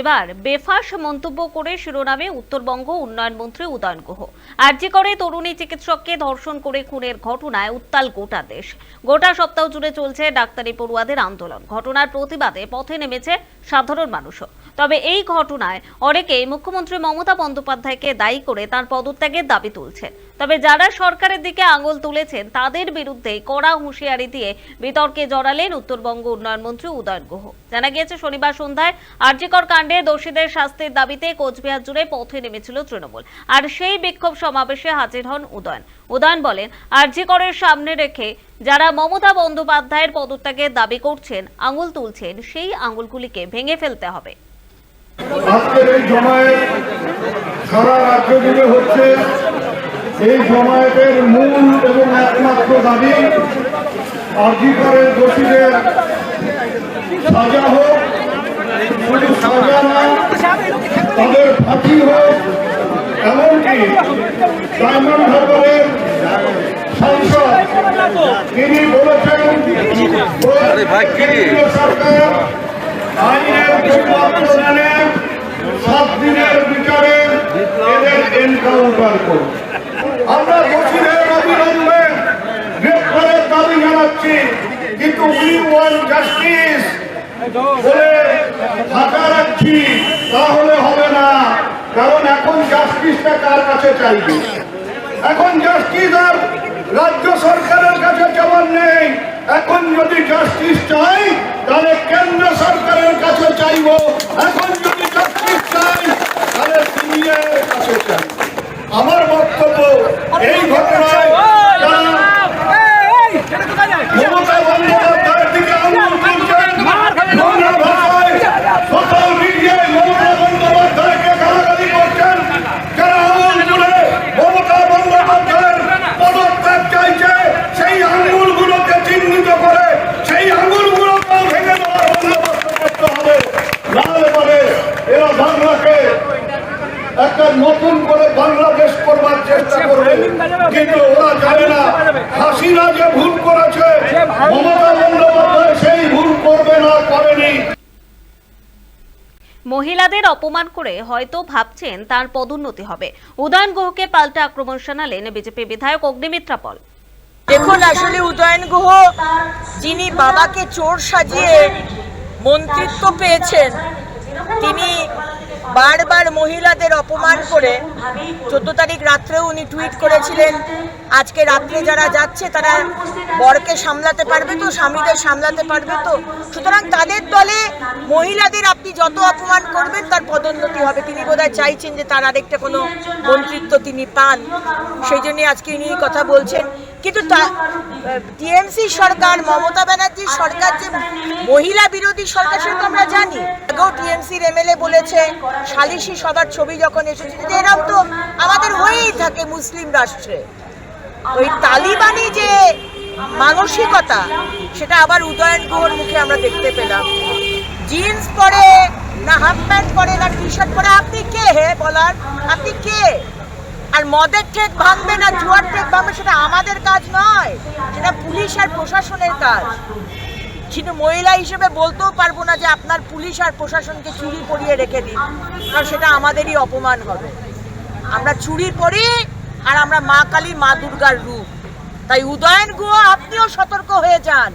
এবার বেফাস মন্তব্য করে শিরোনামে উত্তরবঙ্গ উন্নয়ন মন্ত্রী উদয়ন গুহ। আর্জি করে তরুণী চিকিৎসককে ধর্ষণ করে খুনের ঘটনায় উত্তাল গোটা দেশ। গোটা সপ্তাহ জুড়ে চলছে ডাক্তারি পড়ুয়াদের আন্দোলন। ঘটনার প্রতিবাদে পথে নেমেছে সাধারণ মানুষও। তবে এই ঘটনায় অনেকেই মুখ্যমন্ত্রী মমতা বন্দ্যোপাধ্যায়কে দায়ী করে তার পদত্যাগের দাবি তুলছেন। তবে যারা সরকারের দিকে আঙুল তুলেছেন, তাদের বিরুদ্ধে কড়া হুঁশিয়ারি দিয়ে বিতর্কে জড়ালেন উত্তরবঙ্গ উন্নয়ন মন্ত্রী উদয়ন গুহ। জানা গিয়েছে, শনিবার সন্ধ্যায় আরজিকর কাণ্ডে দোষীদের শাস্তির দাবিতে কোচবিহার জুড়ে পথে নেমেছিল তৃণমূল। আর সেই বিক্ষোভ সমাবেশে হাজির হন উদয়ন। উদয়ন বলেন, আরজিকরের সামনে রেখে যারা মমতা বন্দ্যোপাধ্যায়ের পদত্যাগের দাবি করছেন, আঙুল তুলছেন, সেই আঙুলগুলিকে ভেঙে ফেলতে হবে। আজকের এই জমায়েত সারা রাজ্য জুড়ে হচ্ছে এই জমায়েতের মূল এবং একমাত্র দাবি অধিকারের দোষীদের সাজা হোক শুধু সাজা না তাদের ফাঁসি হোক এমনকি ডায়মন্ড হারবারের সাংসদ তিনি বলেছেন সরকার বলে ঢাকা রাখছি, তাহলে হবে না। কারণ এখন জাস্টিসটা কার কাছে চাইবে? এখন জাস্টিস আর রাজ্য সরকারের কাছে চাওয়ার নেই। এখন যদি জাস্টিস চাই, তাহলে কেন্দ্র সরকারের কাছে চাইব। এখন যদি জাস্টিস চাই, তাহলে সিবিআই কাছে চাই আমার বক্তব্য এই ঘটনায় যারা মমতা বন্দ্যোপাধ্যায়ের দিকে আঙুল তুলছেন নোংরা ভাষায় সোশ্যাল মিডিয়ায় মমতা বন্দ্যোপাধ্যায়কে গালাগালি করছেন যারা আঙুল তুলে মমতা বন্দ্যোপাধ্যায়ের পদত্যাগ চাইছে সেই আঙুলগুলোকে চিহ্নিত করে সেই আঙুলগুলোকে ভেঙে দেওয়ার বন্দোবস্ত করতে হবে নাহলে পরে এরা বাংলাকে একটা নতুন করে বাংলাদেশ করবার চেষ্টা করবে। কিন্তু ওরা জানে না হাসিনা যে ভুল করেছে। মমতা বন্দ্যোপাধ্যায় সেই ভুল করবে না করেনি। মহিলাদের অপমান করে হয়তো ভাবছেন তার পদোন্নতি হবে। উদয়ন গুহকে পাল্টা আক্রমণ শানালেন বিজেপি বিধায়ক অগ্নিমিত্রা পল। দেখুন আসলে উদয়ন গুহ যিনি বাবাকে চোর সাজিয়ে মন্ত্রিত্ব পেয়েছেন তিনি বারবার মহিলাদের অপমান করে চোদ্দ তারিখ রাত্রেও উনি টুইট করেছিলেন, আজকে রাত্রে যারা যাচ্ছে তারা বরকে সামলাতে পারবে তো, স্বামীদের সামলাতে পারবে তো। সুতরাং তাদের দলে মহিলাদের আপনি যত অপমান করবেন তার পদোন্নতি হবে। তিনি বোধহয় চাইছেন যে তার আরেকটা কোনো মন্ত্রিত্ব তিনি পান। সেই জন্য আজকে ইনি কথা বলছেন। কিন্তু টিএমসি সরকার, মমতা ব্যানার্জির সরকার যে মহিলা বিরোধী সরকার, সেটা আমরা জানি। আগেও টিএমসির এমএলএ বলেছে, সালিশি সবার ছবি যখন এসেছে এরকম তো আমাদের হয়েই থাকে মুসলিম রাষ্ট্রে। ওই তালিবানি যে মানসিকতা, সেটা আবার উদয়ন গুহর মুখে আমরা দেখতে পেলাম। জিন্স পরে না হাফ প্যান্ট পরে না টি শার্ট পরে, আপনি কে হে বলার? আপনি কে আর মদের ঠেক ভাঙবে না, জুয়ার ঠেক ভাঙবে, সেটা আমাদের কাজ নয়, সেটা পুলিশ আর প্রশাসনের কাজ। কিন্তু মহিলা হিসেবে বলতেও পারব না যে আপনার পুলিশ আর প্রশাসনকে চুরি পরিয়ে রেখে দিন, কারণ সেটা আমাদেরই অপমান হবে। আমরা চুরি পরি আর আমরা মা কালী, মা দুর্গার রূপ। তাই উদয়ন গুহ, আপনিও সতর্ক হয়ে যান।